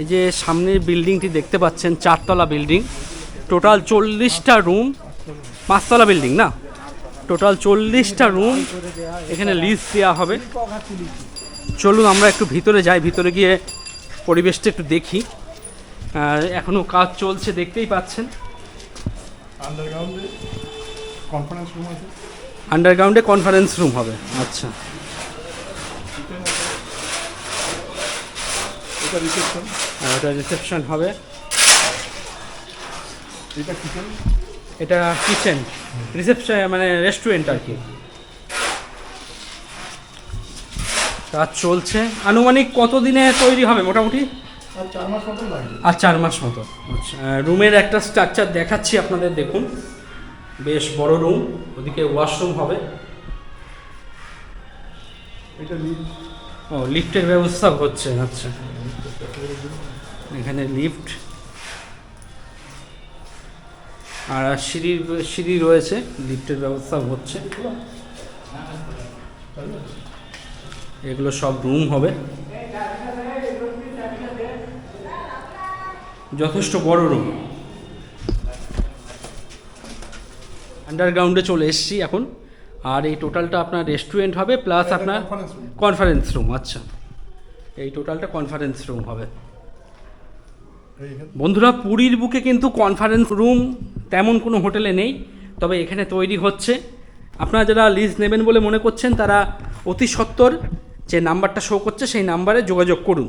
এই যে সামনের বিল্ডিংটি দেখতে পাচ্ছেন চারতলা বিল্ডিং। টোটাল চল্লিশটা রুম পাঁচতলা বিল্ডিং না? টোটাল চল্লিশটা রুম এখানে লিজ দেওয়া হবে। চলুন আমরা একটু ভিতরে যাই ভিতরে গিয়ে পরিবেশটা একটু দেখি। এখনও কাজ চলছে দেখতেই পাচ্ছেন। আন্ডারগ্রাউন্ডে কনফারেন্স রুম আছে। আন্ডারগ্রাউন্ডে কনফারেন্স রুম হবে আচ্ছা। এটা রিসেপশন আর ওটা রিসেপশন হবে। এটা কিচেন এটা কিচেন রিসেপশন মানে রেস্টুরেন্ট আর কি। কাজ চলছে। আনুমানিক কত দিনে তৈরি হবে মোটামুটি? আর চার মাস মতো আচ্ছা। রুমের একটা স্ট্রাকচার দেখাচ্ছি আপনাদের দেখুন। বেশ বড় রুম ওদিকে ওয়াশরুম হবে। এটা ও লিফটের ব্যবস্থা হচ্ছে আচ্ছা। এখানে লিফট। আর সিঁড়ি সিঁড়ি রয়েছে লিফটের ব্যবস্থা হচ্ছে। এগুলো সব রুম হবে। যথেষ্ট বড় রুম। আন্ডারগ্রাউন্ডে চলে এসেছি এখন। আর এই টোটালটা আপনার রেস্টুরেন্ট হবে প্লাস আপনার কনফারেন্স রুম আচ্ছা। এই টোটালটা কনফারেন্স রুম হবে। বন্ধুরা, পুরীর বুকে কিন্তু কনফারেন্স রুম তেমন কোনো হোটেলে নেই, তবে এখানে তৈরি হচ্ছে। আপনারা যারা লিজ নেবেন বলে মনে করছেন, তারা অতি সত্তর যে নাম্বারটা শো করছে, সেই নাম্বারে যোগাযোগ করুন।